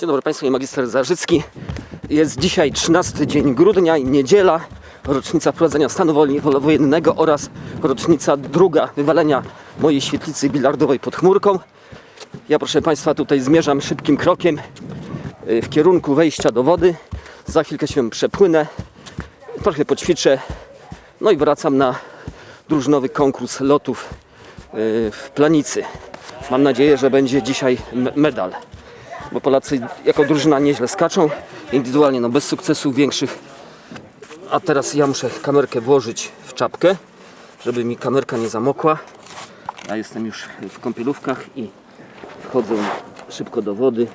Dzień dobry Państwu, magister Zarzycki. Jest dzisiaj 13 dzień grudnia i niedziela, rocznica wprowadzenia stanu wojennego oraz rocznica druga wywalenia mojej świetlicy bilardowej pod chmurką. Ja proszę Państwa tutaj zmierzam szybkim krokiem y, w kierunku wejścia do wody. Za chwilkę się przepłynę, trochę poćwiczę, no i wracam na drużynowy konkurs lotów y, w Planicy. Mam nadzieję, że będzie dzisiaj me- medal bo Polacy jako drużyna nieźle skaczą. Indywidualnie no bez sukcesów większych. A teraz ja muszę kamerkę włożyć w czapkę, żeby mi kamerka nie zamokła. Ja jestem już w kąpielówkach i wchodzę szybko do wody.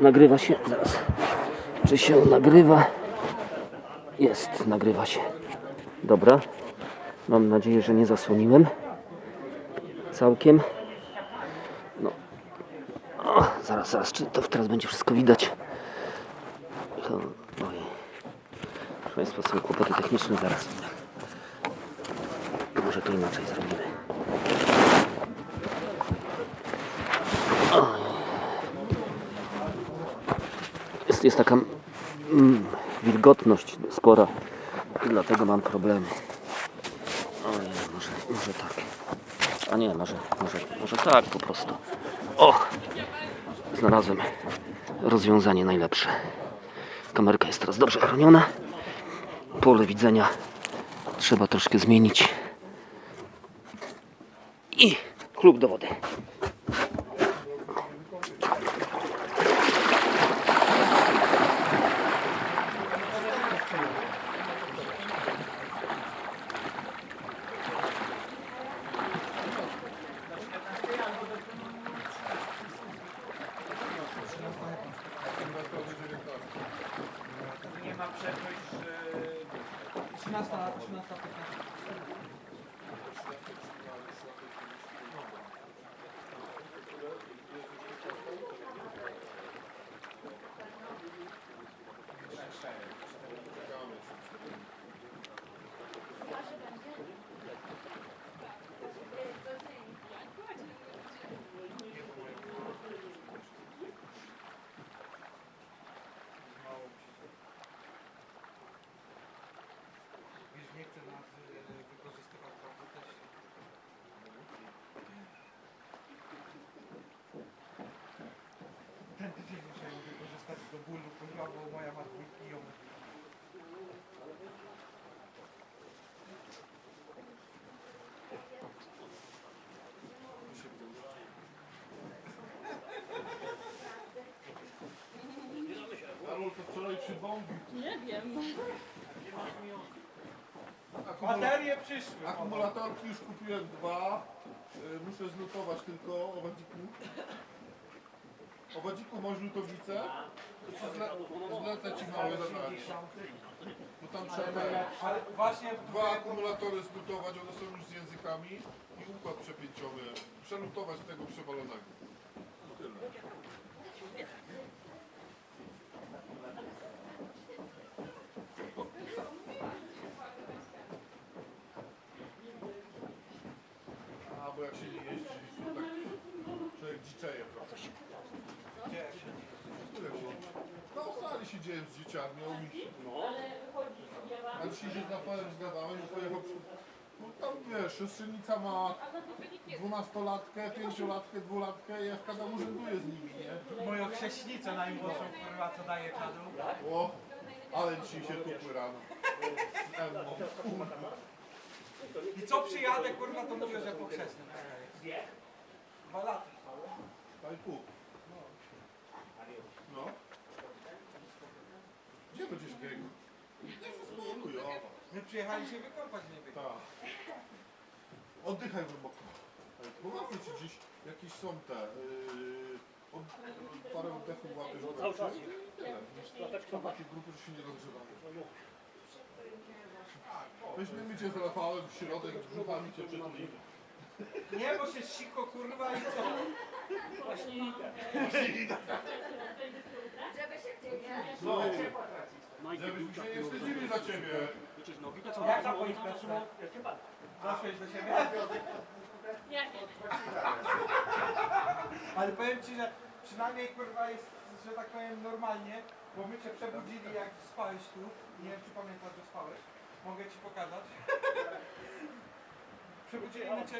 Nagrywa się, zaraz. Czy się nagrywa? Jest, nagrywa się. Dobra. Mam nadzieję, że nie zasłoniłem. Całkiem. O, zaraz, zaraz, czy to teraz będzie wszystko widać? Ojej. Proszę Państwa, są kłopoty techniczne, zaraz. Może to inaczej zrobimy. Jest, jest taka mm, wilgotność spora i dlatego mam problemy. Ojej, może, może tak. A nie, może, może, może tak po prostu. O! Znalazłem rozwiązanie najlepsze. Kamerka jest teraz dobrze chroniona. Pole widzenia trzeba troszkę zmienić. I klub do wody. E, 13, 13, 15. Wiesz, nie chcę nas e, wykorzystywać bardzo też. Ten tydzień muszę ją wykorzystać do kurwa, bo moja matka mi piją. Karol to wczoraj przy bombi. Nie wiem. Baterie przyszły. Akumulatorki już kupiłem dwa. Y, Muszę zlutować tylko owadziku. Owadziku masz lutownicę? To się zle, zlecę ci małe zadanie. Bo tam trzeba Ale właśnie dwa akumulatory zlutować, one są już z językami i układ przepięciowy. Przelutować tego przewalonego. Tyle. A, bo jak się nie jeździ, to tak człowiek dziczeje trochę. gdzie Które się? Na sali siedziałem z dzieciakami, a u nich A dzisiaj się z Rafaelem zgadałem, że pojechał przy... No tam wiesz, siostrzenica ma dwunastolatkę, pięciolatkę, dwulatkę i ja w kadam urzęduję z nimi, nie? moją chrześnicę najmłodszą, kurwa, co daje czadu. O, ale dzisiaj się tupły rano. Z Emmą. Kurwa. I co przyjadę, kurwa, to mówię, że po chrzestnym. Dwa lata. Daj pół. No. Gdzie będziesz biegł? O. My przyjechali się wykąpać, nie wiem. Tak. Oddychaj głęboko. Połapmy ci dziś jakieś są te. Yy, od, parę oddechów łapiesz w oczy. Tyle. Są takie grupy, że się nie rozgrzewają. Weźmiemy cię z Rafałem w środek, brzuchami cię przytulimy. Nie, bo się siko, kurwa, i co? No, żebyśmy się nie wstydzili za ciebie. Jak zapowiedź weszło? Zaszłeś do siebie? Nie. Ale powiem ci, że przynajmniej kurwa jest, że tak powiem normalnie, bo my cię przebudzili jak spałeś tu. Nie wiem czy pamiętasz, że spałeś. Mogę ci pokazać. Przebudzili my cię,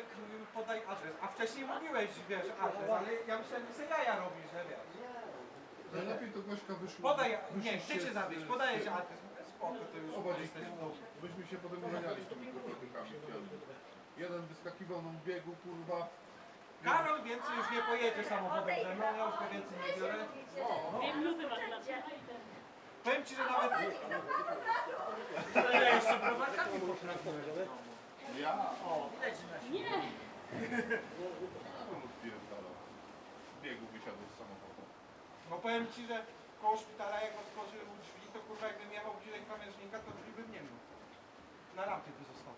podaj adres. A wcześniej mówiłeś, wiesz, adres, ale ja myślałem, że sobie jaja robisz, że wiesz. Najlepiej to Gośka wyszło. Podaj, wyszło nie, się chcę cię z- zawieźć, podaję ci adres. Spoko, to już Obadzi, jesteś w domu. byśmy się potem uganiali z tymi kurwatykami. Jeden wyskakiwał nam w biegu, kurwa. Karol więcej już nie pojedzie samochodem ze mną, ja już go więcej nie biorę. Powiem ci, że nawet... Ja jeszcze potrafiłem. Ja? Nie, On odpierdalał. W biegu wysiadł z samochodu. No powiem ci, że koło szpitala jak otworzył drzwi, to kurwa jakbym jechał gdzieś krawężnika, to drzwi bym nie miał. Na rampie by został.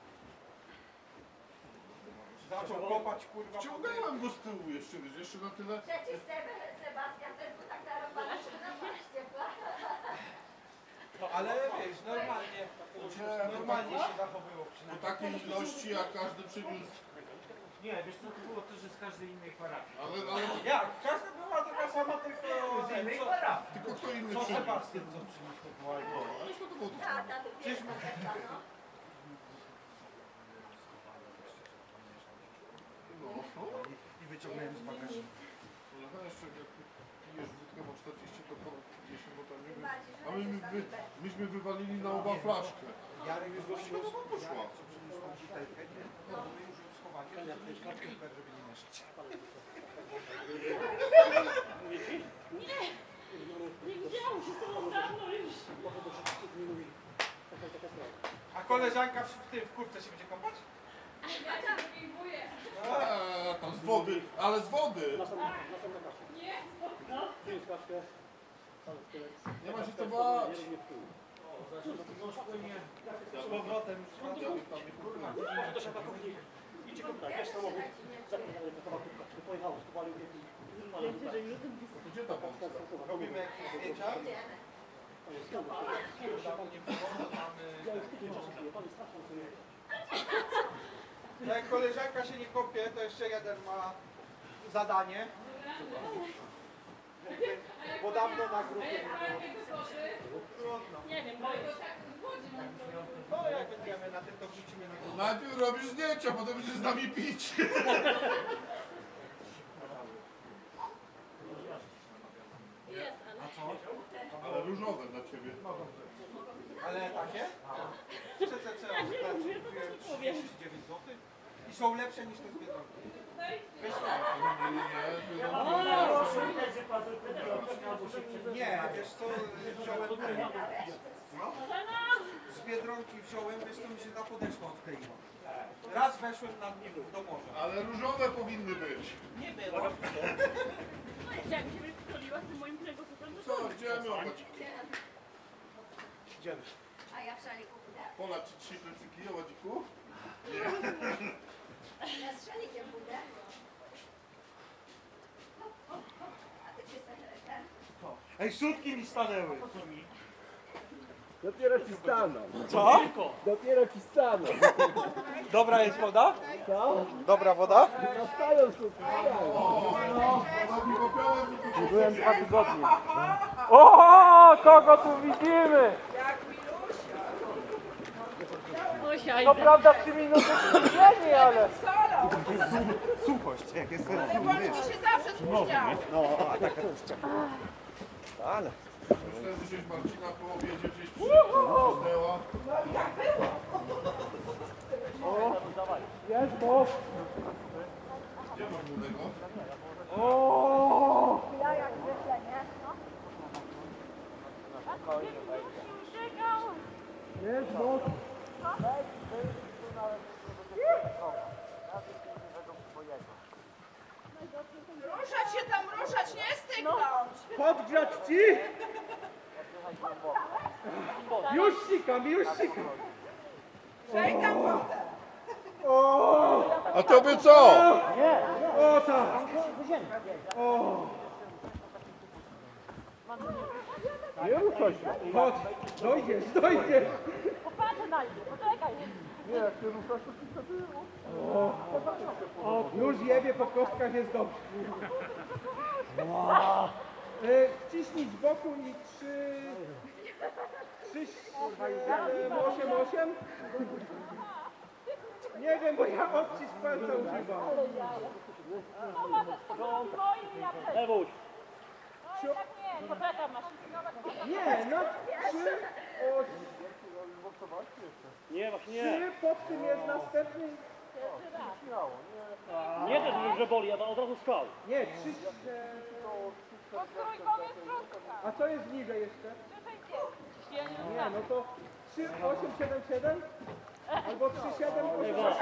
Zaczął kopać kurwa. po tej- Ciągałem go z tyłu jeszcze, wiesz, jeszcze na tyle. Przecież Sebe- Sebastian też był tak narobany, że na paście. No ale wiesz, normalnie, normalnie się zachowywał Po przynajmniej. takiej ilości, jak każdy przywiózł. Nie, wiesz co, to było też z każdej innej parafii. Ale, ale Jak? Każda była taka sama, tylko... Z innej co- parafii. tylko kto inny Co. Sebastian co przyniósł to było? No, ale to było to samo. Tata, to wiesz, no. No, no. I wyciągnąłem z bagażnika. Ale to jeszcze jak pijesz wódkę po 40, to po 50, bo tam nie wiem. Bardziej, że A my, wy, Tibet. myśmy wywalili na oba flaszkę. Jarek już Właściwie to poszła. przyniósł tą butelkę, nie? No, my już to nie widziałam się z tobą dawno już. A koleżanka w, w tym, w kurce się będzie kąpać? Ja cię wyjmuję. Eee, tam z wody, ale z wody! Nie, no. Nie ma się co bać. Z powrotem już wraca. Kurwa, Gdzie ta pomsta? robimy jakieś zdjęcia. Udało, nie było, to mamy... No Jak koleżanka się nie kąpie, to jeszcze jeden ma zadanie. Bo dawno na grupie. Trudno. Nie wiem, bo tak No jak będziemy na tym, to wrzucimy na grupę. Najpierw robisz zdjęcia, potem będziesz z nami pić. Jest, ale... Ale różowe dla ciebie. Ale takie? CCC ostatnio kupiłem 39 zł i są lepsze niż te z Biedronki. Co? Nie, nie, nie. Wiesz co, wziąłem. No, Biedronki wziąłem, wiesz co mi się na podeszwę odkleiło. Raz weszłem na nim do morza. Ale różowe powinny być. Nie było. No, jak się wykroliła z tym moim kręgosłupem, to Co, idziemy obać. Idziemy. A ja w szaliku budę. Pola ci trzy plecyki, oładziku? Ja z szalikiem budę. A ty przestań ten. Ej, szutki mi stanęły. Dopiero ci staną. Co? Dopiero ci staną. Dobra jest woda? Co? Dobra woda? No, robi popiołem i tu Byłem dwa tygodnie. O, kogo tu widzimy? Co prawda trzy minuty spóźnieni, ale... Suchość, jak jest ten Myślałem, że gdzieś Marcina po obiedzie gdzieś przyjechała. Jest, bo... Gdzie masz młodego? Ja jak zwykle, nie? No. Jest, bo... Ruszać się tam, ruszać, nie stygnąć! Podgrzać ci! Już sikam, już sikam. Tam wodę! A tobie co? O tak. Nie ruszaj się. Chodź, dojdziesz, dojdziesz. znajdzie. Poczekaj. Nie, jak nie ruszasz, to ci wtedy... Już jebie po kostkach jest dobrze. Y, Wciśnij z boku i trzy... Trzy... osiem, osiem? Nie wiem, bo ja odcisk palca używam. No ma też swoje, ja też. Ewuś, No jak nie, poczekam aż. Nie, no trzy, osiem, nie, właśnie nie. trzy, pod tym jest następny... Nie też że boli, a od razu skał. Nie, trzy... Szóstka. A co jest niżej jeszcze? Nie, no to 3, 8, 7, 7? Albo 3, 7, 8, Ewa,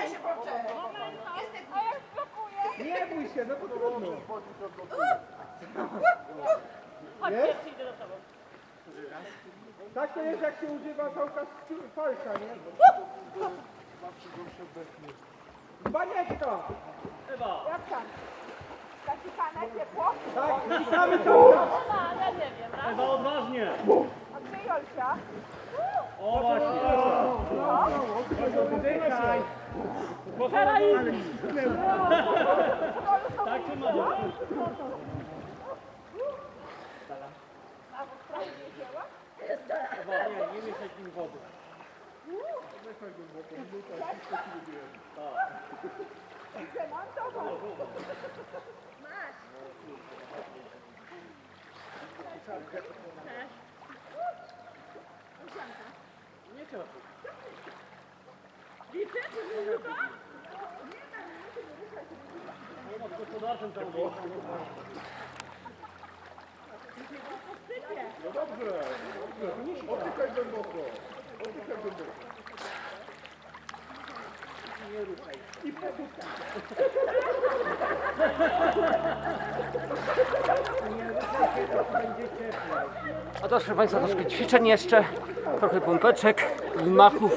A jak blokuje? Nie bój się, no to trudno. Chodź, idę do tobą. Tak to jest jak się używa całka z palca, nie? Banieczka! Jak tam? Zasikane ciepło? Tak, witamy cały czas. No, ja nie wiem, raz. Ewa, odważnie. A gdzie Jolcia? O właśnie. Wydychaj. Teraz Tak się ma. Ewa, nie, nie mieszaj nim wody. Z gospodarczym tam było. No dobrze. Oddychaj głęboko. Oddychaj głęboko. A to proszę Państwa troszkę ćwiczeń jeszcze, trochę pompeczek, wymachów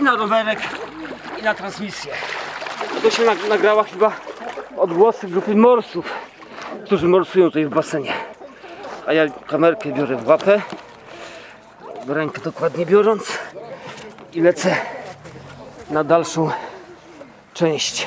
i na rowerek i na transmisję. To się nag- nagrała chyba odgłosy grupy morsów, którzy morsują tutaj w basenie. A ja kamerkę biorę w łapę, w rękę dokładnie biorąc i lecę na dalszą część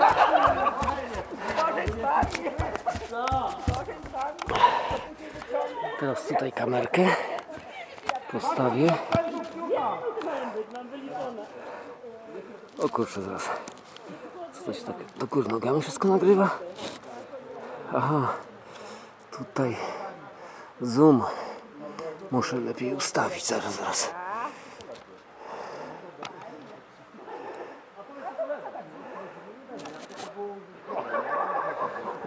Teraz tutaj kamerkę postawię. O kurczę, zaraz. Co to się tak do góry nogami wszystko nagrywa? Aha, tutaj zoom muszę lepiej ustawić. Zaraz, zaraz.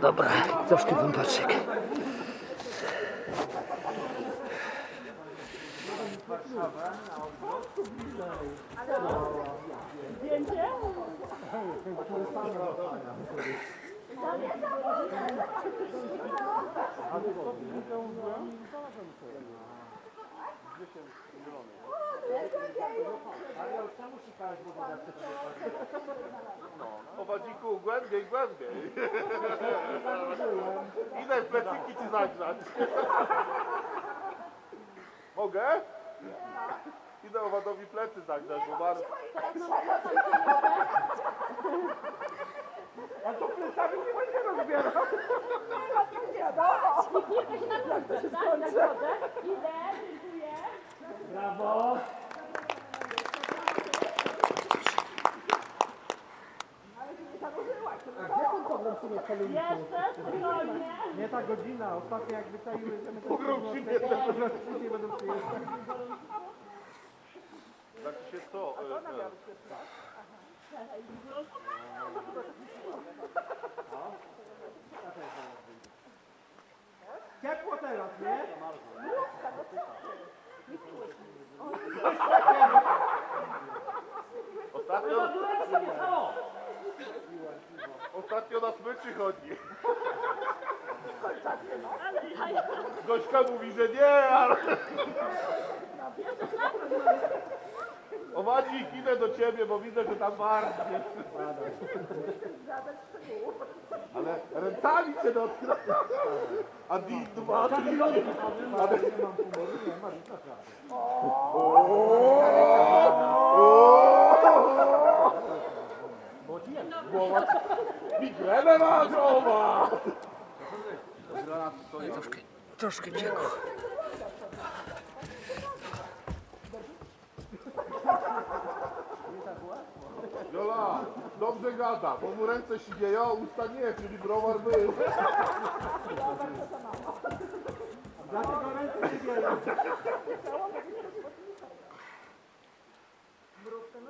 Dobra, troszkę pompatrzek. Owadziku, głębiej, głębiej. Idę w plecyki ci zagrzać. Mogę? Idę owadowi plecy zagrzać, bo bardzo... A to plecami nie będzie rozbierał. Kilka się na górze, tak? Na górze. Idę, dziękuję. Brawo. Jeszcze, spokojnie. Nie ta godzina, ostatnio jak wyczaiły, że my to nie później będą przyjeżdżać. Znaczy się co? e, e, Ciepło teraz, nie? Ostatnio... ostatnio na smyczy chodzi. Gośka mówi, że nie, ale... O Madzik, idę do ciebie, bo widzę, że tam marznie. Ale ręcami cię dotknę. A din dwa, trzy. Ale... Głowa... Migrenę ma głowa! Troszkę, troszkę biegło. Jola, dobrze gada, bo mu ręce siwieją, usta nie, czyli browar był.